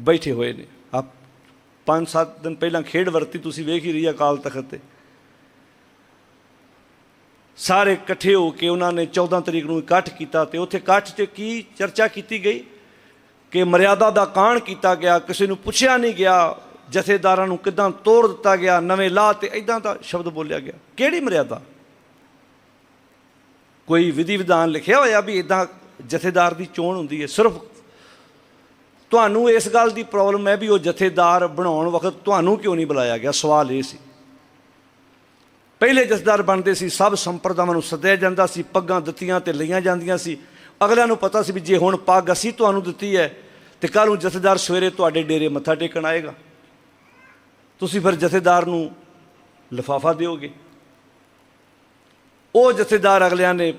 ਬੈਠੇ ਹੋਏ ਨੇ। ਆ ਪੰਜ ਸੱਤ ਦਿਨ ਪਹਿਲਾਂ ਖੇਡ ਵਰਤੀ ਤੁਸੀਂ ਵੇਖ ਹੀ ਰਹੀ ਅਕਾਲ ਤਖਤ ਤੇ। ਸਾਰੇ ਇਕੱਠੇ ਹੋ ਕੇ ਉਹਨਾਂ ਨੇ 14 ਤਰੀਕ ਨੂੰ ਇਕੱਠ ਕੀਤਾ ਤੇ ਉੱਥੇ ਇਕੱਠ 'ਚ ਕੀ ਚਰਚਾ ਕੀਤੀ ਗਈ? ਕਿ ਮਰਿਆਦਾ ਦਾ ਕਾਣ ਕੀਤਾ ਗਿਆ, ਕਿਸੇ ਨੂੰ ਪੁੱਛਿਆ ਨਹੀਂ ਗਿਆ, ਜਥੇਦਾਰਾਂ ਨੂੰ ਕਿਦਾਂ ਤੋੜ ਦਿੱਤਾ ਗਿਆ, ਨਵੇਂ ਲਾਹ ਤੇ ਇਦਾਂ ਦਾ ਸ਼ਬਦ ਬੋਲਿਆ ਗਿਆ। ਕਿਹੜੀ ਮਰਿਆਦਾ? ਕੋਈ ਵਿਧੀ ਵਿਧਾਨ ਲਿਖਿਆ ਹੋਇਆ ਵੀ ਇਦਾਂ ਜਥੇਦਾਰ ਦੀ ਚੋਣ ਹੁੰਦੀ ਹੈ, ਸਿਰਫ ਤੁਹਾਨੂੰ ਇਸ ਗੱਲ ਦੀ ਪ੍ਰੋਬਲਮ ਹੈ ਵੀ ਉਹ ਜਥੇਦਾਰ ਬਣਾਉਣ ਵਕਤ ਤੁਹਾਨੂੰ ਕਿਉਂ ਨਹੀਂ ਬੁਲਾਇਆ ਗਿਆ? ਸਵਾਲ ਇਹ ਸੀ। ਪਹਿਲੇ ਜਥੇਦਾਰ ਬਣਦੇ ਸੀ, ਸਭ ਸੰਪਰਦਾਵਾਂ ਨੂੰ ਸੱਦਿਆ ਜਾਂਦਾ ਸੀ, ਪੱਗਾਂ ਦਿੱਤੀਆਂ ਤੇ ਲਈਆਂ ਜਾਂਦੀਆਂ ਸੀ। ਅਗਲਿਆਂ ਨੂੰ ਪਤਾ ਸੀ ਵੀ ਜੇ ਹੁਣ ਪੱਗ ਅਸੀਂ ਤੁਹਾਨੂੰ ਦਿੱਤੀ ਹੈ, ਤੇ ਕੱਲ ਨੂੰ ਜਥੇਦਾਰ ਸਵੇਰੇ ਤੁਹਾਡੇ ਡੇਰੇ ਮੱਥਾ ਟੇਕਣ ਆਏਗਾ। ਤੁਸੀਂ ਫਿਰ ਜਥੇਦਾਰ ਨੂੰ ਲਿਫਾਫਾ ਦਿਓਗੇ। ਉਹ ਜਥੇਦਾਰ ਅਗਲਿਆਂ ਨੇ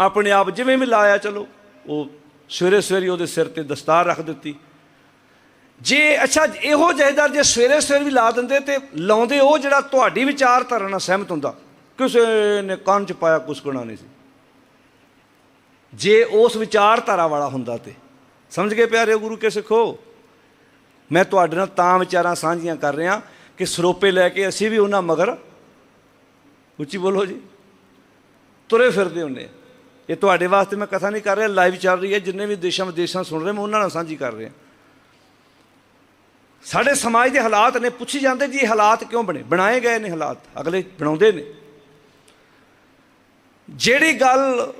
ਆਪਣੇ ਆਪ ਜਿਵੇਂ ਵੀ ਲਾਇਆ ਚਲੋ, ਉਹ ਸਵੇਰੇ ਸਵੇਰੇ ਉਹਦੇ ਸਿਰ ਤੇ ਦਸਤਾਰ ਰੱਖ ਦਿੱਤੀ। ਜੇ ਅੱਛਾ, ਇਹੋ ਜਥੇਦਾਰ ਜੇ ਸਵੇਰੇ ਸਵੇਰੇ ਵੀ ਲਾ ਦਿੰਦੇ ਤੇ ਲਾਉਂਦੇ, ਉਹ ਜਿਹੜਾ ਤੁਹਾਡੀ ਵਿਚਾਰਧਾਰਾ ਨਾਲ ਸਹਿਮਤ ਹੁੰਦਾ, ਕਿਸੇ ਨੇ ਕੰਨ ਚ ਪਾਇਆ ਕੁਸਕਣਾ ਨਹੀਂ ਸੀ। ਜੇ ਉਸ ਵਿਚਾਰਧਾਰਾ ਵਾਲਾ ਹੁੰਦਾ ਤੇ, ਸਮਝ ਗਏ ਪਿਆਰੇ ਗੁਰੂ ਕੇ ਸਿੱਖੋ? ਮੈਂ ਤੁਹਾਡੇ ਨਾਲ ਤਾਂ ਵਿਚਾਰਾਂ ਸਾਂਝੀਆਂ ਕਰ ਰਿਹਾ ਕਿ ਸਰੋਪੇ ਲੈ ਕੇ ਅਸੀਂ ਵੀ ਉਹਨਾਂ ਮਗਰ, ਉੱਚੀ ਬੋਲੋ ਜੀ, ਤੁਰੇ ਫਿਰਦੇ ਹੁੰਨੇ ਇਹ ਤੁਹਾਡੇ ਵਾਸਤੇ ਮੈਂ ਕਥਾ ਨਹੀਂ ਕਰ ਰਿਹਾ ਲਾਈਵ ਚੱਲ ਰਹੀ ਹੈ, ਜਿੰਨੇ ਵੀ ਦੇਸ਼ਾਂ ਵਿਦੇਸ਼ਾਂ ਸੁਣ ਰਹੇ, ਮੈਂ ਉਹਨਾਂ ਨਾਲ ਸਾਂਝੀ ਕਰ ਰਿਹਾ। ਸਾਡੇ ਸਮਾਜ ਦੇ ਹਾਲਾਤ ਨੇ, ਪੁੱਛੀ ਜਾਂਦੇ ਜੀ ਹਾਲਾਤ ਕਿਉਂ ਬਣੇ? ਬਣਾਏ ਗਏ ਨੇ ਹਾਲਾਤ, ਅਗਲੇ ਬਣਾਉਂਦੇ ਨੇ। ਜਿਹੜੀ ਗੱਲ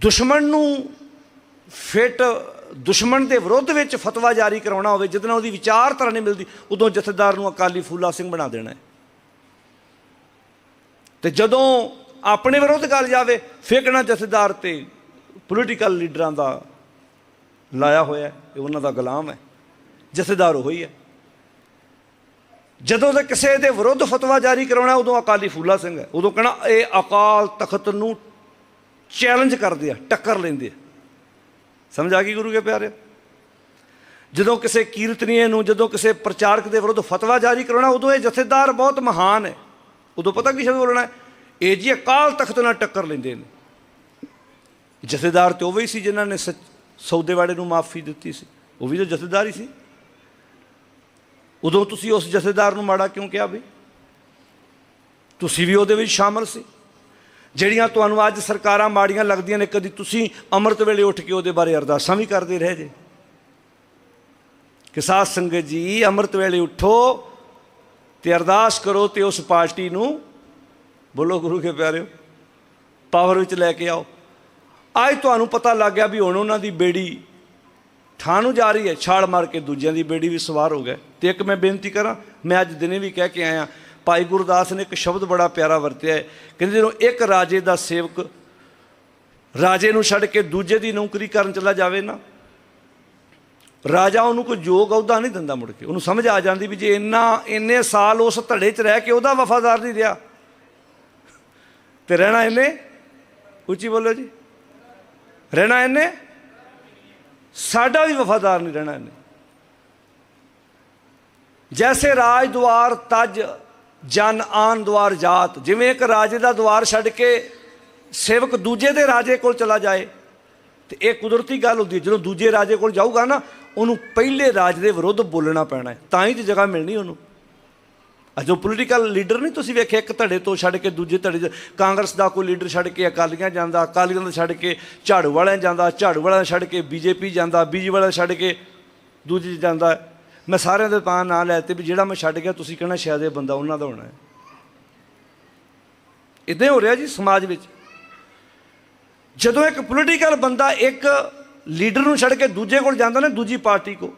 ਦੁਸ਼ਮਣ ਨੂੰ ਫਿੱਟ ਦੁਸ਼ਮਣ ਦੇ ਵਿਰੁੱਧ ਵਿੱਚ ਫਤਵਾ ਜਾਰੀ ਕਰਾਉਣਾ ਹੋਵੇ ਜਿੱਦਣ ਉਹਦੀ ਵਿਚਾਰਧਾਰਾ ਨਹੀਂ ਮਿਲਦੀ, ਉਦੋਂ ਜਥੇਦਾਰ ਨੂੰ ਅਕਾਲੀ ਫੂਲਾ ਸਿੰਘ ਬਣਾ ਦੇਣਾ ਹੈ। ਤੇ ਜਦੋਂ ਆਪਣੇ ਵਿਰੁੱਧ ਗੱਲ ਜਾਵੇ ਫੇਕਣਾ ਜਥੇਦਾਰ ਤੇ ਪੋਲੀਟੀਕਲ ਲੀਡਰਾਂ ਦਾ ਲਾਇਆ ਹੋਇਆ ਇਹ ਉਹਨਾਂ ਦਾ ਗੁਲਾਮ ਹੈ, ਜਥੇਦਾਰ ਉਹ ਹੈ। ਜਦੋਂ ਤੇ ਕਿਸੇ ਦੇ ਵਿਰੁੱਧ ਫਤਵਾ ਜਾਰੀ ਕਰਾਉਣਾ, ਉਦੋਂ ਅਕਾਲੀ ਫੂਲਾ ਸਿੰਘ ਹੈ, ਉਦੋਂ ਕਹਣਾ ਇਹ ਅਕਾਲ ਤਖਤ ਨੂੰ ਚੈਲੰਜ ਕਰਦੇ ਆ, ਟੱਕਰ ਲੈਂਦੇ ਆ। ਸਮਝ ਆ ਗਈ ਗੁਰੂ ਕੇ ਪਿਆਰੇ ਜਦੋਂ ਕਿਸੇ ਕੀਰਤਨੀਏ ਨੂੰ, ਜਦੋਂ ਕਿਸੇ ਪ੍ਰਚਾਰਕ ਦੇ ਵਿਰੁੱਧ ਫਤਵਾ ਜਾਰੀ ਕਰਾਉਣਾ, ਉਦੋਂ ਇਹ ਜਥੇਦਾਰ ਬਹੁਤ ਮਹਾਨ ਹੈ। ਉਦੋਂ ਪਤਾ ਕੀ ਸ਼ਬਦ ਬੋਲਣਾ ਹੈ? ਇਹ ਜੀ ਅਕਾਲ ਤਖਤ ਨਾਲ ਟੱਕਰ ਲੈਂਦੇ ਨੇ। ਜਥੇਦਾਰ ਤੇ ਉਹ ਵੀ ਸੀ ਜਿਨ੍ਹਾਂ ਨੇ ਸੱਚ- ਸੌਦੇਵਾੜੇ ਨੂੰ ਮਾਫੀ ਦਿੱਤੀ ਸੀ। ਉਹ ਵੀ ਤਾਂ ਜਥੇਦਾਰ ਹੀ ਸੀ। ਉਦੋਂ ਤੁਸੀਂ ਉਸ ਜਥੇਦਾਰ ਨੂੰ ਮਾੜਾ ਕਿਉਂ ਕਿਹਾ ਵੀ ਤੁਸੀਂ ਵੀ ਉਹਦੇ ਵਿੱਚ ਸ਼ਾਮਲ ਸੀ। ਜਿਹੜੀਆਂ ਤੁਹਾਨੂੰ ਅੱਜ ਸਰਕਾਰਾਂ ਮਾੜੀਆਂ ਲੱਗਦੀਆਂ ਨੇ, ਕਦੀ ਤੁਸੀਂ ਅੰਮ੍ਰਿਤ ਵੇਲੇ ਉੱਠ ਕੇ ਉਹਦੇ ਬਾਰੇ ਅਰਦਾਸਾਂ ਵੀ ਕਰਦੇ ਰਹੇ ਜੇ। ਕਿ ਸਾਧ ਸੰਗਤ ਜੀ, ਅੰਮ੍ਰਿਤ ਵੇਲੇ ਉੱਠੋ ਤੇ ਅਰਦਾਸ ਕਰੋ ਤੇ ਉਸ ਪਾਰਟੀ ਨੂੰ ਬੋਲੋ ਗੁਰੂ ਕੇ ਪਿਆਰਿਓ, ਪਾਵਰ ਵਿੱਚ ਲੈ ਕੇ ਆਓ। ਅੱਜ ਤੁਹਾਨੂੰ ਪਤਾ ਲੱਗ ਗਿਆ ਵੀ ਹੁਣ ਉਹਨਾਂ ਦੀ ਬੇੜੀ ਥਾਂ ਨੂੰ ਜਾ ਰਹੀ ਹੈ, ਛਾਲ ਮਾਰ ਕੇ ਦੂਜਿਆਂ ਦੀ ਬੇੜੀ ਵੀ ਸਵਾਰ ਹੋ ਗਏ। ਤੇ ਇੱਕ ਮੈਂ ਬੇਨਤੀ ਕਰਾਂ, ਮੈਂ ਅੱਜ ਦਿਨੇ ਵੀ ਕਹਿ ਕੇ ਆਇਆ, ਭਾਈ ਗੁਰਦਾਸ ਨੇ ਇੱਕ ਸ਼ਬਦ ਬੜਾ ਪਿਆਰਾ ਵਰਤਿਆ ਹੈ। ਕਹਿੰਦੇ ਜਦੋਂ ਇੱਕ ਰਾਜੇ ਦਾ ਸੇਵਕ ਰਾਜੇ ਨੂੰ ਛੱਡ ਕੇ ਦੂਜੇ ਦੀ ਨੌਕਰੀ ਕਰਨ ਚਲਾ ਜਾਵੇ ਨਾ, ਰਾਜਾ ਉਹਨੂੰ ਕੋਈ ਯੋਗ ਅਹੁਦਾ ਨਹੀਂ ਦਿੰਦਾ ਮੁੜ ਕੇ। ਉਹਨੂੰ ਸਮਝ ਆ ਜਾਂਦੀ ਵੀ ਜੇ ਇੰਨਾ, ਇੰਨੇ ਸਾਲ ਉਸ ਧੜੇ 'ਚ ਰਹਿ ਕੇ ਉਹਦਾ ਵਫਾਦਾਰ ਨਹੀਂ ਰਿਹਾ ਤੇ ਰਹਿਣਾ ਇਹਨੇ? ਉੱਚੀ ਬੋਲੋ ਜੀ। ਰਹਿਣਾ ਇਹਨੇ? ਸਾਡਾ ਵੀ ਵਫਾਦਾਰ ਨਹੀਂ ਰਹਿਣਾ ਇਹਨੇ। ਜੈਸੇ ਰਾਜ ਦੁਆਰ, ਤਜ ਜਨ ਆਨ ਦੁਆਰ ਜਾਤ। ਜਿਵੇਂ ਇੱਕ ਰਾਜੇ ਦਾ ਦੁਆਰ ਛੱਡ ਕੇ ਸੇਵਕ ਦੂਜੇ ਦੇ ਰਾਜੇ ਕੋਲ ਚਲਾ ਜਾਏ, ਤੇ ਇਹ ਕੁਦਰਤੀ ਗੱਲ ਹੁੰਦੀ ਹੈ। ਜਦੋਂ ਦੂਜੇ ਰਾਜੇ ਕੋਲ ਜਾਊਗਾ ਨਾ, ਉਹਨੂੰ ਪਹਿਲੇ ਰਾਜ ਦੇ ਵਿਰੁੱਧ ਬੋਲਣਾ ਪੈਣਾ ਹੈ। ਤਾਂ ਹੀ ਤੇ ਜਗ੍ਹਾ ਮਿਲਣੀ ਉਹਨੂੰ। ਅਜੋ ਪੋਲੀਟੀਕਲ ਲੀਡਰ ਨਹੀਂ ਤੁਸੀਂ ਵੇਖਿਆ, ਇੱਕ ਧੜੇ ਤੋਂ ਛੱਡ ਕੇ ਦੂਜੇ ਧੜੇ ਕਾਂਗਰਸ ਦਾ ਕੋਈ ਲੀਡਰ ਛੱਡ ਕੇ ਅਕਾਲੀਆਂ ਜਾਂਦਾ, ਅਕਾਲੀਆਂ ਦਾ ਛੱਡ ਕੇ ਝਾੜੂ ਵਾਲਿਆਂ ਜਾਂਦਾ, ਝਾੜੂ ਵਾਲਿਆਂ ਛੱਡ ਕੇ ਬੀਜੇਪੀ ਜਾਂਦਾ, ਬੀਜੇਪੀ ਵਾਲਿਆਂ ਛੱਡ ਕੇ ਦੂਜੇ 'ਚ ਜਾਂਦਾ। ਮੈਂ ਸਾਰਿਆਂ ਦੇ ਤਾਂ ਨਾਂ ਲੈਤੇ ਵੀ ਜਿਹੜਾ ਮੈਂ ਛੱਡ ਗਿਆ, ਤੁਸੀਂ ਕਹਿਣਾ ਸ਼ਾਇਦ ਇਹ ਬੰਦਾ ਉਹਨਾਂ ਦਾ ਹੋਣਾ ਹੈ। ਇਦਾਂ ਹੋ ਰਿਹਾ ਜੀ ਸਮਾਜ ਵਿੱਚ। ਜਦੋਂ ਇੱਕ ਪੋਲੀਟੀਕਲ ਬੰਦਾ ਇੱਕ ਲੀਡਰ ਨੂੰ ਛੱਡ ਕੇ ਦੂਜੇ ਕੋਲ ਜਾਂਦਾ ਨਾ, ਦੂਜੀ ਪਾਰਟੀ ਕੋ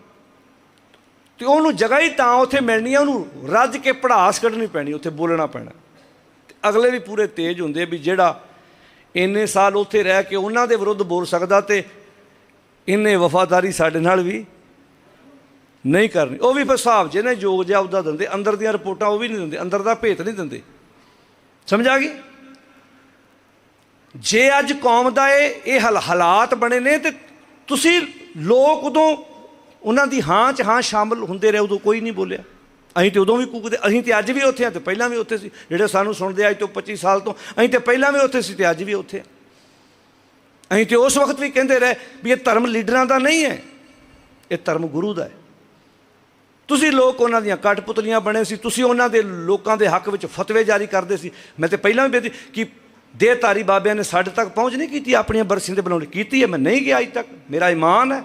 ਤੇ ਉਹਨੂੰ ਜਗ੍ਹਾ ਹੀ ਤਾਂ ਉੱਥੇ ਮਿਲਣੀ ਆ, ਉਹਨੂੰ ਰੱਜ ਕੇ ਪੜਾਸ ਕੱਢਣੀ ਪੈਣੀ, ਉੱਥੇ ਬੋਲਣਾ ਪੈਣਾ। ਤੇ ਅਗਲੇ ਵੀ ਪੂਰੇ ਤੇਜ਼ ਹੁੰਦੇ ਵੀ ਜਿਹੜਾ ਇੰਨੇ ਸਾਲ ਉੱਥੇ ਰਹਿ ਕੇ ਉਹਨਾਂ ਦੇ ਵਿਰੁੱਧ ਬੋਲ ਸਕਦਾ ਤੇ ਇੰਨੇ ਵਫਾਦਾਰੀ ਸਾਡੇ ਨਾਲ ਵੀ ਨਹੀਂ ਕਰਨੀ। ਉਹ ਵੀ ਫਿਰ ਹਿਸਾਬ ਜਿਹਨੇ ਨੇ ਯੋਗ ਜਿਹਾ ਉਹਦਾ ਦਿੰਦੇ, ਅੰਦਰ ਦੀਆਂ ਰਿਪੋਰਟਾਂ ਉਹ ਵੀ ਨਹੀਂ ਦਿੰਦੇ, ਅੰਦਰ ਦਾ ਭੇਤ ਨਹੀਂ ਦਿੰਦੇ। ਸਮਝ ਆ ਗਈ? ਜੇ ਅੱਜ ਕੌਮ ਦਾ ਇਹ ਇਹ ਹਾਲ- ਹਾਲਾਤ ਬਣੇ ਨੇ ਤੇ ਤੁਸੀਂ ਲੋਕ ਉਦੋਂ ਉਹਨਾਂ ਦੀ ਹਾਂ ਚ ਹਾਂ ਸ਼ਾਮਲ ਹੁੰਦੇ ਰਹੇ, ਉਦੋਂ ਕੋਈ ਨਹੀਂ ਬੋਲਿਆ। ਅਸੀਂ ਤੇ ਉਦੋਂ ਵੀ ਕੂਕਦੇ, ਅਸੀਂ ਤੇ ਅੱਜ ਵੀ ਉੱਥੇ ਆ ਤੇ ਪਹਿਲਾਂ ਵੀ ਉੱਥੇ ਸੀ। ਜਿਹੜੇ ਸਾਨੂੰ ਸੁਣਦੇ ਆ, ਅੱਜ ਤੋਂ 25 ਸਾਲ ਤੋਂ, ਅਸੀਂ ਤੇ ਪਹਿਲਾਂ ਵੀ ਉੱਥੇ ਸੀ ਤੇ ਅੱਜ ਵੀ ਉੱਥੇ ਆ ਅਸੀਂ ਤੇ ਉਸ ਵਕਤ ਵੀ ਕਹਿੰਦੇ ਰਹੇ ਵੀ ਇਹ ਧਰਮ ਲੀਡਰਾਂ ਦਾ ਨਹੀਂ ਹੈ, ਇਹ ਧਰਮ ਗੁਰੂ ਦਾ ਹੈ। ਤੁਸੀਂ ਲੋਕ ਉਹਨਾਂ ਦੀਆਂ ਕਠਪੁਤਲੀਆਂ ਬਣੇ ਸੀ, ਤੁਸੀਂ ਉਹਨਾਂ ਦੇ ਲੋਕਾਂ ਦੇ ਹੱਕ ਵਿੱਚ ਫਤਵੇ ਜਾਰੀ ਕਰਦੇ ਸੀ। ਮੈਂ ਤੇ ਪਹਿਲਾਂ ਵੀ ਬੇਨਤੀ ਕਿ ਦੇਹਧਾਰੀ ਬਾਬਿਆਂ ਨੇ ਸਾਡੇ ਤੱਕ ਪਹੁੰਚ ਨਹੀਂ ਕੀਤੀ, ਆਪਣੀਆਂ ਬਰਸੀਆਂ ਦੇ ਬਣਾਉਣ ਕੀਤੀ ਹੈ, ਮੈਂ ਨਹੀਂ ਗਿਆ ਅਜ ਤੱਕ। ਮੇਰਾ ਇਮਾਨ ਹੈ।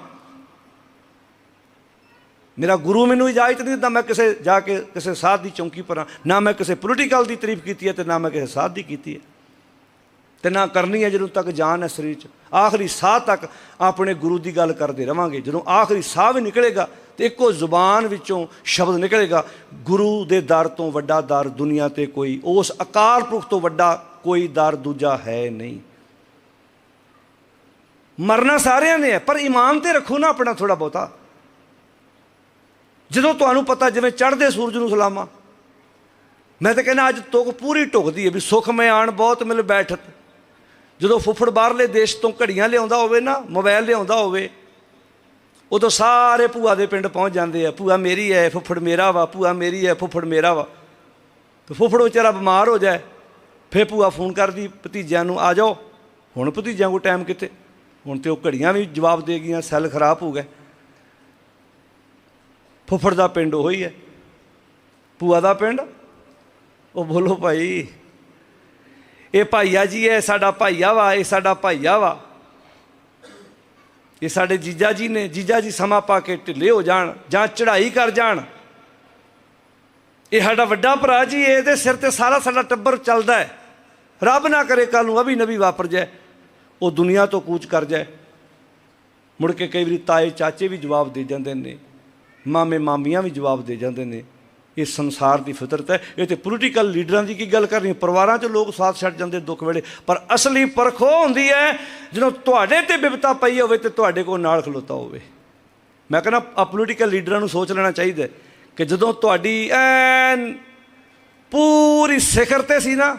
ਮੇਰਾ ਗੁਰੂ ਮੈਨੂੰ ਇਜਾਜ਼ਤ ਨਹੀਂ ਦਿੰਦਾ, ਮੈਂ ਕਿਸੇ ਜਾ ਕੇ ਕਿਸੇ ਸਾਧ ਦੀ ਚੌਂਕੀ ਪਰ ਨਾ ਮੈਂ ਕਿਸੇ ਪੋਲੀਟੀਕਲ ਦੀ ਤਾਰੀਫ ਕੀਤੀ ਹੈ ਤੇ ਨਾ ਮੈਂ ਕਿਸੇ ਸਾਧ ਦੀ ਕੀਤੀ ਹੈ। ਤੇ ਨਾ ਕਰਨੀ ਹੈ ਜਦੋਂ ਤੱਕ ਜਾਨ ਹੈ ਸਰੀਰ 'ਚ। ਆਖਰੀ ਸਾਹ ਤੱਕ ਆਪਣੇ ਗੁਰੂ ਦੀ ਗੱਲ ਕਰਦੇ ਰਵਾਂਗੇ। ਜਦੋਂ ਆਖਰੀ ਸਾਹ ਵੀ ਨਿਕਲੇਗਾ ਤੇ ਇੱਕੋ ਜ਼ੁਬਾਨ ਵਿੱਚੋਂ ਸ਼ਬਦ ਨਿਕਲੇਗਾ, ਗੁਰੂ ਦੇ ਦਰ ਤੋਂ ਵੱਡਾ ਦਰ ਦੁਨੀਆ ਤੇ ਕੋਈ, ਉਸ ਅਕਾਲ ਪੁਰਖ ਤੋਂ ਵੱਡਾ ਕੋਈ ਦਰ ਦੂਜਾ ਹੈ ਨਹੀਂ। ਮਰਨਾ ਸਾਰਿਆਂ ਨੇ ਹੈ, ਪਰ ਇਮਾਨ ਤੇ ਰੱਖੋ ਨਾ ਆਪਣਾ ਥੋੜਾ ਬਹੁਤਾ। ਜਦੋਂ ਤੁਹਾਨੂੰ ਪਤਾ ਜਿਵੇਂ ਚੜ੍ਹਦੇ ਸੂਰਜ ਨੂੰ ਸਲਾਮਾ, ਮੈਂ ਤਾਂ ਕਹਿੰਦਾ ਅੱਜ ਤੁਕ ਪੂਰੀ ਢੁਕਦੀ ਹੈ ਵੀ ਸੁਖ ਮੈਂ ਆਣ ਬਹੁਤ ਮਿਲ ਬੈਠਤ। ਜਦੋਂ ਫੁੱਫੜ ਬਾਹਰਲੇ ਦੇਸ਼ ਤੋਂ ਘੜੀਆਂ ਲਿਆਉਂਦਾ ਹੋਵੇ ਨਾ ਮੋਬਾਈਲ ਲਿਆਉਂਦਾ ਹੋਵੇ, ਉਦੋਂ ਸਾਰੇ ਭੂਆ ਦੇ ਪਿੰਡ ਪਹੁੰਚ ਜਾਂਦੇ ਆ, ਭੂਆ ਮੇਰੀ ਹੈ ਫੁੱਫੜ ਮੇਰਾ ਵਾ, ਭੂਆ ਮੇਰੀ ਹੈ ਫੁੱਫੜ ਮੇਰਾ ਵਾ। ਤੇ ਫੁੱਫੜ ਵਿਚਾਰਾ ਬਿਮਾਰ ਹੋ ਜਾਏ, ਫੇਰ ਭੂਆ ਫੋਨ ਕਰਦੀ ਭਤੀਜਿਆਂ ਨੂੰ, ਆ ਜਾਓ। ਹੁਣ ਭਤੀਜਿਆਂ ਕੋ ਟਾਈਮ ਕਿੱਥੇ? ਹੁਣ ਤੇ ਉਹ ਘੜੀਆਂ ਵੀ ਜਵਾਬ ਦੇ ਗਈਆਂ ਸੈੱਲ ਖਰਾਬ ਹੋ ਗਏ। ਫੁੱਫੜ ਦਾ ਪਿੰਡ ਉਹ ਹੀ। ਹੈ ਭੂਆ ਦਾ ਪਿੰਡ? ਉਹ ਬੋਲੋ ਭਾਈ। ਇਹ ਭਾਈਆ ਜੀ ਹੈ ਸਾਡਾ ਭਾਈਆ ਵਾ, ਇਹ ਸਾਡਾ ਭਾਈਆ ਵਾ। ਇਹ ਸਾਡੇ ਜੀਜਾ ਜੀ ਨੇ, ਜੀਜਾ ਜੀ ਸਮਾਂ ਪਾ ਕੇ ਢਿੱਲੇ ਹੋ ਜਾਣ, ਜਾਂ ਚੜ੍ਹਾਈ ਕਰ ਜਾਣ। ਇਹ ਸਾਡਾ ਵੱਡਾ ਭਰਾ ਜੀ, ਇਹਦੇ ਸਿਰ ਤੇ ਸਾਰਾ ਸਾਡਾ ਟੱਬਰ ਚੱਲਦਾ ਹੈ। ਰੱਬ ਨਾ ਕਰੇ ਕੱਲ ਨੂੰ ਅਭੀ ਨਬੀ ਵਾਪਰ ਜਾਏ। ਉਹ ਦੁਨੀਆ ਤੋਂ ਕੂਚ ਕਰ ਜਾਏ। ਮੁੜ ਕੇ ਕਈ ਵਾਰੀ ਤਾਏ ਚਾਚੇ ਵੀ ਜਵਾਬ ਦੇ ਜਾਂਦੇ ਨੇ। ਮਾਮੇ ਮਾਮੀਆਂ ਵੀ ਜਵਾਬ ਦੇ ਜਾਂਦੇ ਨੇ। ਇਹ ਸੰਸਾਰ ਦੀ ਫਿਤਰਤ ਹੈ। ਇਹ ਤੇ ਪੋਲੀਟੀਕਲ ਲੀਡਰਾਂ ਦੀ ਕੀ ਗੱਲ ਕਰਨੀ ਪਰਿਵਾਰਾਂ 'ਚ ਲੋਕ ਸਾਥ ਛੱਡ ਜਾਂਦੇ ਦੁੱਖ ਵੇਲੇ। ਪਰ ਅਸਲੀ ਪਰਖ ਉਹ ਹੁੰਦੀ ਹੈ ਜਦੋਂ ਤੁਹਾਡੇ ਤੇ ਬਿਪਤਾ ਪਈ ਹੋਵੇ ਤੇ ਤੁਹਾਡੇ ਕੋਲ ਨਾਲ ਖਲੋਤਾ ਹੋਵੇ। ਮੈਂ ਕਹਿੰਦਾ ਆ ਪੋਲੀਟੀਕਲ ਲੀਡਰਾਂ ਨੂੰ ਸੋਚ ਲੈਣਾ ਚਾਹੀਦਾ ਕਿ ਜਦੋਂ ਤੁਹਾਡੀ ਐਨ ਪੂਰੀ ਸਿਖਰ ਤੇ ਸੀ ਨਾ,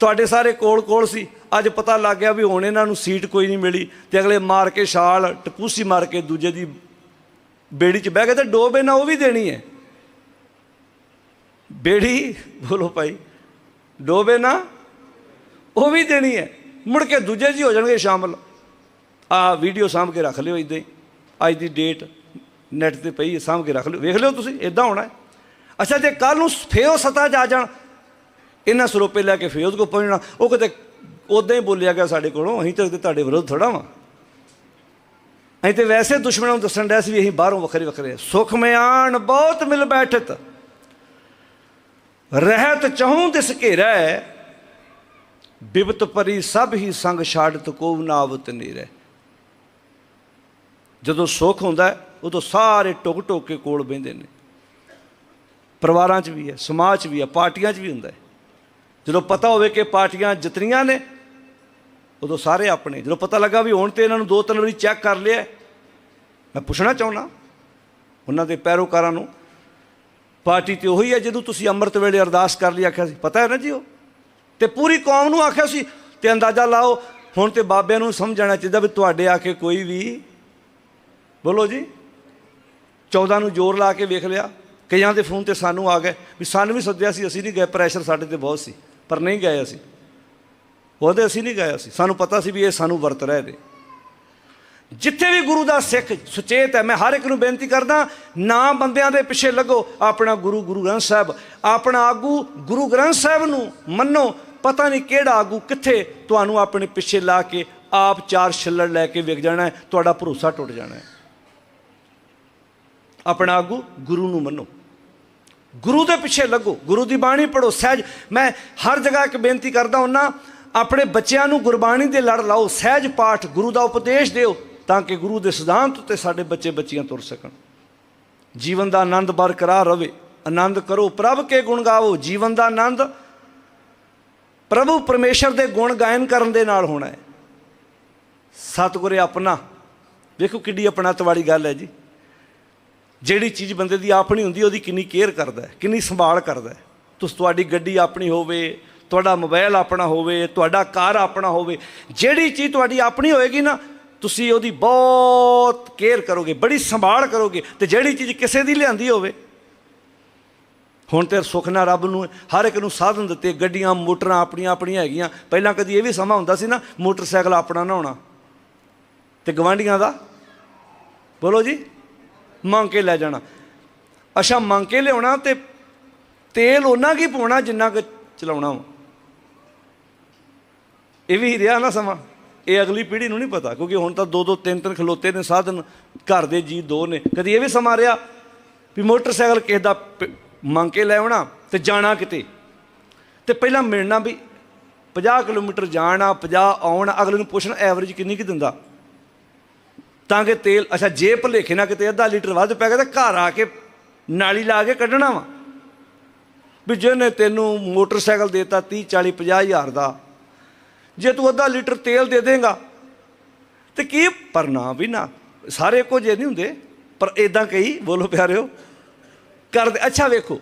ਤੁਹਾਡੇ ਸਾਰੇ ਕੋਲ ਕੋਲ ਸੀ। ਅੱਜ ਪਤਾ ਲੱਗ ਗਿਆ ਵੀ ਹੁਣ ਇਹਨਾਂ ਨੂੰ ਸੀਟ ਕੋਈ ਨਹੀਂ ਮਿਲੀ ਤੇ ਅਗਲੇ ਮਾਰ ਕੇ ਛਾਲ, ਟਪੂਸੀ ਮਾਰ ਕੇ ਦੂਜੇ ਦੀ ਬੇੜੀ 'ਚ ਬਹਿ ਕੇ ਤੇ ਡੋਬੇ ਨਾ ਉਹ ਵੀ ਦੇਣੀ ਹੈ। ਬੇੜੀ, ਬੋਲੋ ਭਾਈ ਡੋਬੇ ਨਾ ਉਹ ਵੀ ਦੇਣੀ ਹੈ। ਮੁੜ ਕੇ ਦੂਜੇ ਜੀ ਹੋ ਜਾਣਗੇ ਸ਼ਾਮਲ। ਆ ਵੀਡੀਓ ਸਾਂਭ ਕੇ ਰੱਖ ਲਿਓ ਇਦਾਂ ਹੀ। ਅੱਜ ਦੀ ਡੇਟ ਨੈਟ ਤੇ ਪਈ ਹੈ, ਸਾਂਭ ਕੇ ਰੱਖ ਲਿਓ। ਵੇਖ ਲਿਓ ਤੁਸੀਂ ਇਦਾਂ ਹੋਣਾ ਹੈ। ਅੱਛਾ, ਜੇ ਕੱਲ ਨੂੰ ਫੇਰ ਉਹ ਸਤਾ ਜਾ ਜਾਣ, ਇਹਨਾਂ ਸਰੋਪੇ ਲੈ ਕੇ ਫੇਰ ਉਹਦੇ ਕੋਲ ਪਹੁੰਚਣਾ, ਉਹ ਕਿਤੇ ਉਦਾਂ ਹੀ ਬੋਲਿਆ ਗਿਆ ਸਾਡੇ ਕੋਲੋਂ, ਅਸੀਂ ਤਾਂ ਤੁਹਾਡੇ ਵਿਰੁੱਧ ਥੋੜਾ ਵਾਂ। ਅਸੀਂ ਤੇ ਵੈਸੇ ਦੁਸ਼ਮਣਾਂ ਨੂੰ ਦੱਸਣ ਡਿਆ ਸੀ ਵੀ ਅਸੀਂ ਬਾਹਰੋਂ ਵੱਖਰੇ ਵੱਖਰੇ ਸੁਖ ਮਿਆਨ ਬਹੁਤ ਮਿਲ ਬੈਠਤ। ਰਹਿਤ ਚਹੂੰ ਦਿਸ ਘੇਰੈ, ਬਿਬਤ ਪਰੀ ਸਭ ਹੀ ਸੰਗ ਛਾੜਤ ਕੋ ਨਾਵਤ ਨੀਰੈ ਜਦੋਂ ਸੁਖ ਹੁੰਦਾ ਉਦੋਂ ਸਾਰੇ ਟੁਕ ਟੁਕ ਕੇ ਕੋਲ ਬਹਿੰਦੇ ਨੇ। ਪਰਿਵਾਰਾਂ 'ਚ ਵੀ ਹੈ, ਸਮਾਜ 'ਚ ਵੀ ਹੈ, ਪਾਰਟੀਆਂ 'ਚ ਵੀ ਹੁੰਦਾ ਹੈ। ਜਦੋਂ ਪਤਾ ਹੋਵੇ ਕਿ ਪਾਰਟੀਆਂ ਜਿਤਨੀਆਂ ਨੇ ਉਦੋਂ ਸਾਰੇ ਆਪਣੇ, ਜਦੋਂ ਪਤਾ ਲੱਗਾ ਵੀ ਹੁਣ ਤੇ ਇਹਨਾਂ ਨੂੰ ਦੋ ਤਿੰਨ ਵਾਰੀ ਚੈੱਕ ਕਰ ਲਿਆ, ਮੈਂ ਪੁੱਛਣਾ ਚਾਹੁੰਦਾ ਉਹਨਾਂ ਦੇ ਪੈਰੋਕਾਰਾਂ ਨੂੰ, ਪਾਰਟੀ ਤੇ ਉਹੀ ਹੈ ਜਦੋਂ ਤੁਸੀਂ ਅੰਮ੍ਰਿਤ ਵੇਲੇ ਅਰਦਾਸ ਕਰ ਲਈ ਆਖਿਆ ਸੀ, ਪਤਾ ਹੈ ਨਾ ਜੀ ਉਹ? ਤੇ ਪੂਰੀ ਕੌਮ ਨੂੰ ਆਖਿਆ ਸੀ, ਤੇ ਅੰਦਾਜ਼ਾ ਲਾਓ, ਹੁਣ ਤੇ ਬਾਬਿਆਂ ਨੂੰ ਸਮਝਣਾ ਚਾਹੀਦਾ ਵੀ ਤੁਹਾਡੇ ਆ ਕੇ ਕੋਈ ਵੀ, ਬੋਲੋ ਜੀ 14 ਨੂੰ ਜ਼ੋਰ ਲਾ ਕੇ ਵੇਖ ਲਿਆ, ਕਈਆਂ ਦੇ ਫੋਨ ਤੇ ਸਾਨੂੰ ਆ ਗਏ, ਵੀ ਸਾਨੂੰ ਵੀ ਸੱਦਿਆ ਸੀ, ਅਸੀਂ ਨਹੀਂ ਗਏ ਪ੍ਰੈਸ਼ਰ ਸਾਡੇ ਤੇ ਬਹੁਤ ਸੀ, ਪਰ ਨਹੀਂ ਗਏ ਅਸੀਂ। ਉਹਦੇ ਅਸੀਂ ਨਹੀਂ ਗਏ ਸੀ ਸਾਨੂੰ ਪਤਾ ਸੀ ਵੀ ਇਹ ਸਾਨੂੰ ਵਰਤ ਰਹੇ ਨੇ। ਜਿੱਥੇ ਵੀ ਗੁਰੂ ਦਾ ਸਿੱਖ ਸੁਚੇਤ ਹੈ, ਮੈਂ ਹਰ ਇੱਕ ਨੂੰ ਬੇਨਤੀ ਕਰਦਾ, ਨਾ ਬੰਦਿਆਂ ਦੇ ਪਿੱਛੇ ਲੱਗੋ। ਆਪਣਾ ਗੁਰੂ ਗੁਰੂ ਗ੍ਰੰਥ ਸਾਹਿਬ, ਆਪਣਾ ਆਗੂ ਗੁਰੂ ਗ੍ਰੰਥ ਸਾਹਿਬ ਨੂੰ ਮੰਨੋ। ਪਤਾ ਨਹੀਂ ਕਿਹੜਾ ਆਗੂ ਕਿੱਥੇ ਤੁਹਾਨੂੰ ਆਪਣੇ ਪਿੱਛੇ ਲਾ ਕੇ ਆਪ ਚਾਰ ਛੱਲੜ ਲੈ ਕੇ ਵਿਕ ਜਾਣਾ ਹੈ, ਤੁਹਾਡਾ ਭਰੋਸਾ ਟੁੱਟ ਜਾਣਾ ਹੈ। ਆਪਣਾ ਆਗੂ ਗੁਰੂ ਨੂੰ ਮੰਨੋ। ਗੁਰੂ ਦੇ ਪਿੱਛੇ ਲੱਗੋ। ਗੁਰੂ ਦੀ ਬਾਣੀ ਪੜੋ ਸਹਿਜ। ਮੈਂ ਹਰ ਜਗ੍ਹਾ ਇੱਕ ਬੇਨਤੀ ਕਰਦਾ ਹੁੰਨਾ ਆਪਣੇ ਬੱਚਿਆਂ ਨੂੰ ਗੁਰਬਾਣੀ ਦੇ ਲੜ ਲਾਓ, ਸਹਿਜ ਪਾਠ ਗੁਰੂ ਦਾ ਉਪਦੇਸ਼ ਦਿਓ ਤਾਂ ਕਿ ਗੁਰੂ ਦੇ ਸਿਧਾਂਤ ਉੱਤੇ ਸਾਡੇ ਬੱਚੇ ਬੱਚੀਆਂ ਤੁਰ ਸਕਣ। ਜੀਵਨ ਦਾ ਆਨੰਦ ਬਰਕਰਾਰ ਰਵੇ, ਆਨੰਦ ਕਰੋ, ਪ੍ਰਭ ਕੇ ਗੁਣ ਗਾਵੋ, ਜੀਵਨ ਦਾ ਆਨੰਦ ਪ੍ਰਭੂ ਪਰਮੇਸ਼ਰ ਦੇ ਗੁਣ ਗਾਇਨ ਕਰਨ ਦੇ ਨਾਲ ਹੋਣਾ ਹੈ। ਸਤਿਗੁਰੇ ਆਪਣਾ, ਵੇਖੋ ਕਿੱਡੀ ਅਪਣਤ ਵਾਲੀ ਗੱਲ ਹੈ ਜੀ। ਜਿਹੜੀ ਚੀਜ਼ ਬੰਦੇ ਦੀ ਆਪਣੀ ਹੁੰਦੀ, ਉਹਦੀ ਕਿੰਨੀ ਕੇਅਰ ਕਰਦਾ ਹੈ, ਕਿੰਨੀ ਸੰਭਾਲ ਕਰਦਾ ਹੈ। ਤੁਸੀਂ ਤੁਹਾਡੀ ਗੱਡੀ ਆਪਣੀ ਹੋਵੇ ਤੁਹਾਡਾ ਮੋਬਾਈਲ ਆਪਣਾ ਹੋਵੇ, ਤੁਹਾਡਾ ਕਾਰ ਆਪਣਾ ਹੋਵੇ, ਜਿਹੜੀ ਚੀਜ਼ ਤੁਹਾਡੀ ਆਪਣੀ ਹੋਏਗੀ ਨਾ, ਤੁਸੀਂ ਉਹਦੀ ਬਹੁਤ ਕੇਅਰ ਕਰੋਗੇ, ਬੜੀ ਸੰਭਾਲ ਕਰੋਗੇ ਤੇ ਜਿਹੜੀ ਚੀਜ਼ ਕਿਸੇ ਦੀ ਲਿਆਂਦੀ ਹੋਵੇ। ਹੁਣ ਤੇ ਸੁੱਖ ਨਾਲ ਰੱਬ ਨੂੰ ਹਰ ਇੱਕ ਨੂੰ ਸਾਧਨ ਦਿੱਤੇ, ਗੱਡੀਆਂ, ਮੋਟਰਾਂ ਆਪਣੀਆਂ ਆਪਣੀਆਂ ਹੈਗੀਆਂ। ਪਹਿਲਾਂ ਕਦੀ ਇਹ ਵੀ ਸਮਾਂ ਹੁੰਦਾ ਸੀ ਨਾ, ਮੋਟਰਸਾਈਕਲ ਆਪਣਾ ਨਾ ਹੋਣਾ। ਤੇ ਗਵਾਂਢੀਆਂ ਦਾ? ਬੋਲੋ ਜੀ, ਮੰਗ ਕੇ ਲੈ ਜਾਣਾ। ਅੱਛਾ, ਮੰਗ ਕੇ ਲਿਆਉਣਾ ਤੇ ਤੇਲ ਉਹਨਾਂ ਕੀ ਪਾਉਣਾ ਜਿੰਨਾ ਕੁ ਚਲਾਉਣਾ ਵਾ? ਇਹ ਵੀ ਰਿਹਾ ਨਾ ਸਮਾਂ। ਇਹ ਅਗਲੀ ਪੀੜ੍ਹੀ ਨੂੰ ਨਹੀਂ ਪਤਾ, ਕਿਉਂਕਿ ਹੁਣ ਤਾਂ ਦੋ ਦੋ, ਤਿੰਨ ਤਿੰਨ ਖਲੋਤੇ ਨੇ, ਸਾਧਨ ਘਰ ਦੇ ਜੀ ਦੋ ਨੇ। ਕਦੀ ਇਹ ਵੀ ਸਮਾਂ ਰਿਹਾ ਵੀ ਮੋਟਰਸਾਈਕਲ ਕਿਸੇ ਦਾ ਪ- ਮੰਗ ਕੇ ਲੈ ਆਉਣਾ ਤੇ ਜਾਣਾ ਕਿਤੇ। ਤੇ ਪਹਿਲਾਂ ਮਿਲਣਾ ਵੀ 50 ਕਿਲੋਮੀਟਰ ਜਾਣਾ 50 ਆਉਣਾ, ਅਗਲੇ ਨੂੰ ਪੁੱਛਣਾ ਐਵਰੇਜ ਕਿੰਨੀ ਕਿ ਦਿੰਦਾ। ਤਾਂ ਕਿ ਤੇਲ, ਅੱਛਾ, ਜੇ ਭੁਲੇਖੇ ਨਾ ਕਿਤੇ ਅੱਧਾ ਲੀਟਰ ਵੱਧ ਪੈ ਗਿਆ ਤਾਂ ਘਰ ਆ ਕੇ ਨਾਲੀ ਲਾ ਕੇ ਕੱਢਣਾ ਵਾ। ਵੀ ਜਿਹਨੇ ਤੈਨੂੰ ਮੋਟਰਸਾਈਕਲ ਦੇਤਾ 30 40 50 ਹਜ਼ਾਰ ਦਾ ਜੇ ਤੂੰ ਅੱਧਾ ਲੀਟਰ ਤੇਲ ਦੇ ਦੇਂਗਾ, ਤੇ ਕੀ? ਪਰ ਨਾ ਵੀ ਨਾ। ਸਾਰੇ ਇੱਕੋ ਜਿਹੇ ਨਹੀਂ ਹੁੰਦੇ, ਪਰ ਇਦਾਂ ਕਈ ਬੋਲੋ ਪਿਆਰਿਓ। ਕਰਦੇ ਅੱਛਾ ਵੇਖੋ,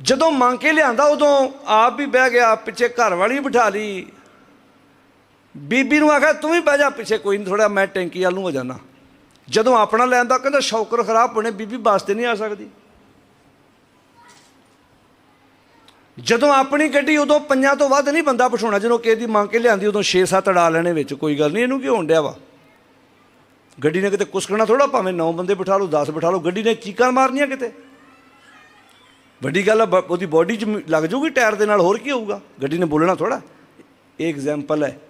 ਜਦੋਂ ਮੰਗ ਕੇ ਲਿਆਂਦਾ, ਉਦੋਂ ਆਪ ਵੀ ਬਹਿ ਗਿਆ, ਪਿੱਛੇ ਘਰ ਵਾਲੀ ਬਿਠਾ ਲਈ। ਬੀਬੀ ਨੂੰ ਆਖਿਆ, ਤੂੰ ਵੀ ਬਹਿ ਜਾ ਪਿੱਛੇ, ਕੋਈ ਨਹੀਂ ਥੋੜਾ ਮੈਂ ਟੈਂਕੀ ਵੱਲ ਨੂੰ ਹੋ ਜਾਣਾ ਜਦੋਂ ਆਪਣਾ ਲੈਂਦਾ ਕਹਿੰਦਾ, ਸ਼ੌਕਰ ਖਰਾਬ ਹੋਣੇ, ਬੀਬੀ ਵਾਸਤੇ ਨਹੀਂ ਆ ਸਕਦੀ। ਜਦੋਂ ਆਪਣੀ ਗੱਡੀ ਉਦੋਂ ਪੰਜਾਂ ਤੋਂ ਵੱਧ ਨਹੀਂ ਬੰਦਾ ਬਿਠਾਉਣਾ ਜਦੋਂ ਕਿਸੇ ਦੀ ਮੰਗ ਕੇ ਲਿਆਂਦੀ, ਉਦੋਂ 6-7 ਅੜਾ ਲੈਣੇ ਵਿੱਚ, ਕੋਈ ਗੱਲ ਨਹੀਂ, ਇਹਨੂੰ ਕੀ ਹੋਣ ਡਿਆ ਵਾ? ਗੱਡੀ ਨੇ ਕਿਤੇ ਕੁਸਕਣਾ ਥੋੜਾ ਭਾਵੇਂ 9 ਬੰਦੇ ਬਿਠਾ ਲਓ 10 ਬਿਠਾ ਲਓ, ਗੱਡੀ ਨੇ ਚੀਕਾਂ ਮਾਰਨੀਆਂ ਕਿਤੇ? ਵੱਡੀ ਗੱਲ ਆ, ਬ- ਉਹਦੀ ਬੋਡੀ 'ਚ ਲੱਗ ਜਾਊਗੀ ਟਾਇਰ ਦੇ ਨਾਲ, ਹੋਰ ਕੀ ਹੋਊਗਾ? ਗੱਡੀ ਨੇ ਬੋਲਣਾ ਥੋੜਾ ਇਹ ਐਗਜ਼ਾਮਪਲ ਹੈ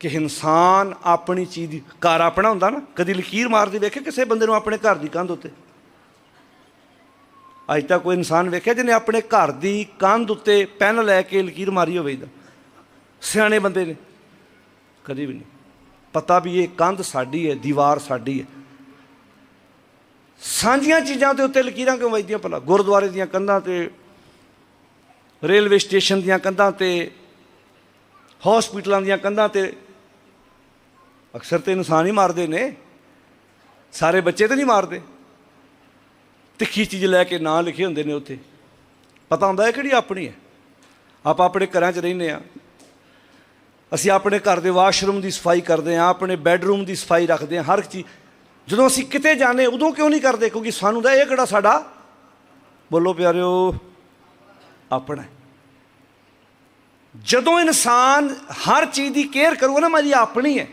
ਕਿ ਇਨਸਾਨ ਆਪਣੀ ਚੀਜ਼ ਦੀ ਘਰ ਆਪਣਾ ਹੁੰਦਾ ਨਾ, ਕਦੀ ਲਕੀਰ ਮਾਰਦੀ ਵੇਖੇ ਕਿਸੇ ਬੰਦੇ ਨੂੰ ਆਪਣੇ ਘਰ ਦੀ ਕੰਧ ਉੱਤੇ? ਅੱਜ ਤੱਕ ਕੋਈ ਇਨਸਾਨ ਵੇਖਿਆ ਜਿਹਨੇ ਆਪਣੇ ਘਰ ਦੀ ਕੰਧ ਉੱਤੇ ਪੈਨ ਲੈ ਕੇ ਲਕੀਰ ਮਾਰੀ ਹੋਵੇ ਇਹਦਾ? ਸਿਆਣੇ ਬੰਦੇ ਨੇ। ਕਦੀ ਵੀ ਨਹੀਂ। ਪਤਾ ਵੀ ਇਹ ਕੰਧ ਸਾਡੀ ਹੈ, ਦੀਵਾਰ ਸਾਡੀ ਹੈ। ਸਾਂਝੀਆਂ ਚੀਜ਼ਾਂ ਦੇ ਉੱਤੇ ਲਕੀਰਾਂ ਕਿਉਂ ਵੱਜਦੀਆਂ ਭਲਾ? ਗੁਰਦੁਆਰੇ ਦੀਆਂ ਕੰਧਾਂ ਤੇ, ਰੇਲਵੇ ਸਟੇਸ਼ਨ ਦੀਆਂ ਕੰਧਾਂ ਤੇ, ਹਸਪੀਟਲਾਂ ਦੀਆਂ ਕੰਧਾਂ ਤੇ ਅਕਸਰ ਤੇ ਇਨਸਾਨ ਹੀ ਮਾਰਦੇ ਨੇ। ਸਾਰੇ ਬੱਚੇ ਤੇ ਨਹੀਂ ਮਾਰਦੇ। ਤਿੱਖੀ ਚੀਜ਼ ਲੈ ਕੇ ਨਾਂ ਲਿਖੇ ਹੁੰਦੇ ਨੇ ਉੱਥੇ। ਪਤਾ ਹੁੰਦਾ ਹੈ ਕਿਹੜੀ ਆਪਣੀ ਹੈ? ਆਪਾਂ ਆਪਣੇ ਘਰਾਂ 'ਚ ਰਹਿੰਦੇ ਆ ਅਸੀਂ ਆਪਣੇ ਘਰ ਦੇ ਵਾਸ਼ਰੂਮ ਦੀ ਸਫ਼ਾਈ ਕਰਦੇ ਆ ਆਪਣੇ ਬੈੱਡਰੂਮ ਦੀ ਸਫ਼ਾਈ ਰੱਖਦੇ ਆ ਹਰ ਇੱਕ ਚੀਜ਼। ਜਦੋਂ ਅਸੀਂ ਕਿਤੇ ਜਾਂਦੇ ਉਦੋਂ ਕਿਉਂ ਨਹੀਂ ਕਰਦੇ? ਕਿਉਂਕਿ ਸਾਨੂੰ ਦਾ ਇਹ ਕਿਹੜਾ ਸਾਡਾ? ਬੋਲੋ ਪਿਆਰਿਓ, ਆਪਣਾ ਜਦੋਂ ਇਨਸਾਨ ਹਰ ਚੀਜ਼ ਦੀ ਕੇਅਰ ਕਰੂਗਾ ਨਾ ਮੇਰੀ ਆਪਣੀ ਹੈ।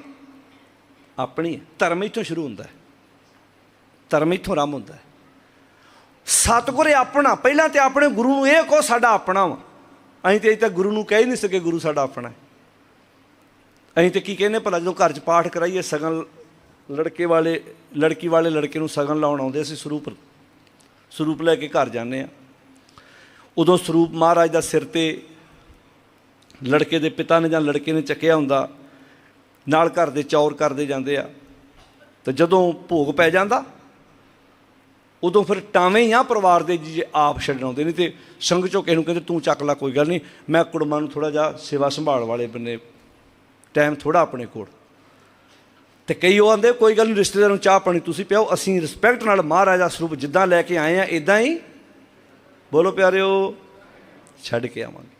ਆਪਣੀ ਹੈ। ਧਰਮ ਇੱਥੋਂ ਸ਼ੁਰੂ ਹੁੰਦਾ ਹੈ। ਧਰਮ ਇੱਥੋਂ ਆਰੰਭ ਹੁੰਦਾ ਹੈ। ਸਤਿਗੁਰ ਆਪਣਾ, ਪਹਿਲਾਂ ਤੇ ਆਪਣੇ ਗੁਰੂ ਨੂੰ ਇਹ ਕਹੋ ਸਾਡਾ ਆਪਣਾ ਵਾ। ਅਸੀਂ ਤੇ ਅਜੇ ਤੱਕ ਗੁਰੂ ਨੂੰ ਕਹਿ ਹੀ ਨਹੀਂ ਸਕੇ ਗੁਰੂ ਸਾਡਾ ਆਪਣਾ ਹੈ। ਅਸੀਂ ਤੇ ਕੀ ਕਹਿੰਦੇ, ਭਲਾ ਜਦੋਂ ਘਰ 'ਚ ਪਾਠ ਕਰਾਈਏ, ਸਗਨ ਲੜਕੇ ਵਾਲੇ, ਲੜਕੀ ਵਾਲੇ ਲੜਕੇ ਨੂੰ ਸਗਨ ਲਾਉਣ ਆਉਂਦੇ ਅਸੀਂ ਸਰੂਪ ਸਰੂਪ ਲੈ ਕੇ ਘਰ ਜਾਂਦੇ ਆ ਉਦੋਂ ਸਰੂਪ ਮਹਾਰਾਜ ਦਾ ਸਿਰ ਤੇ ਲੜਕੇ ਦੇ ਪਿਤਾ ਨੇ ਜਾਂ ਲੜਕੇ ਨੇ ਚੱਕਿਆ ਹੁੰਦਾ, ਨਾਲ ਘਰ ਦੇ ਚੌਰ ਕਰਦੇ ਜਾਂਦੇ ਆ। ਤੇ ਜਦੋਂ ਭੋਗ ਪੈ ਜਾਂਦਾ ਉਦੋਂ ਫਿਰ ਟਾਵੇਂ ਹੀ ਆ ਪਰਿਵਾਰ ਦੇ ਜੀ ਆਪ ਛੱਡਣਾਉਂਦੇ ਨਹੀਂ ਤੇ ਸੰਗ ਚੋਂ ਕਿਸੇ ਨੂੰ ਕਹਿੰਦੇ, ਤੂੰ ਚੱਕ ਲੈ, ਕੋਈ ਗੱਲ ਨਹੀਂ। ਮੈਂ ਕੁੜਮਾਂ ਨੂੰ ਥੋੜਾ ਜਿਹਾ ਸੇਵਾ ਸੰਭਾਲ ਵਾਲੇ ਬੰਨੇ ਟਾਈਮ ਥੋੜਾ ਆਪਣੇ ਕੋਲ। ਤੇ ਕਈ ਉਹ ਆਂਦੇ, ਕੋਈ ਗੱਲ ਨਹੀਂ, ਰਿਸ਼ਤੇਦਾਰ ਨੂੰ ਚਾਹ ਪਾਣੀ ਤੁਸੀਂ ਪਿਆਓ, ਅਸੀਂ ਰਿਸਪੈਕਟ ਨਾਲ ਮਹਾਰਾਜਾ ਸਰੂਪ ਜਿੱਦਾਂ ਲੈ ਕੇ ਆਏ ਆ ਇਦਾਂ ਹੀ? ਬੋਲੋ ਪਿਆਰਿਓ, ਛੱਡ ਕੇ ਆਵਾਂਗੇ।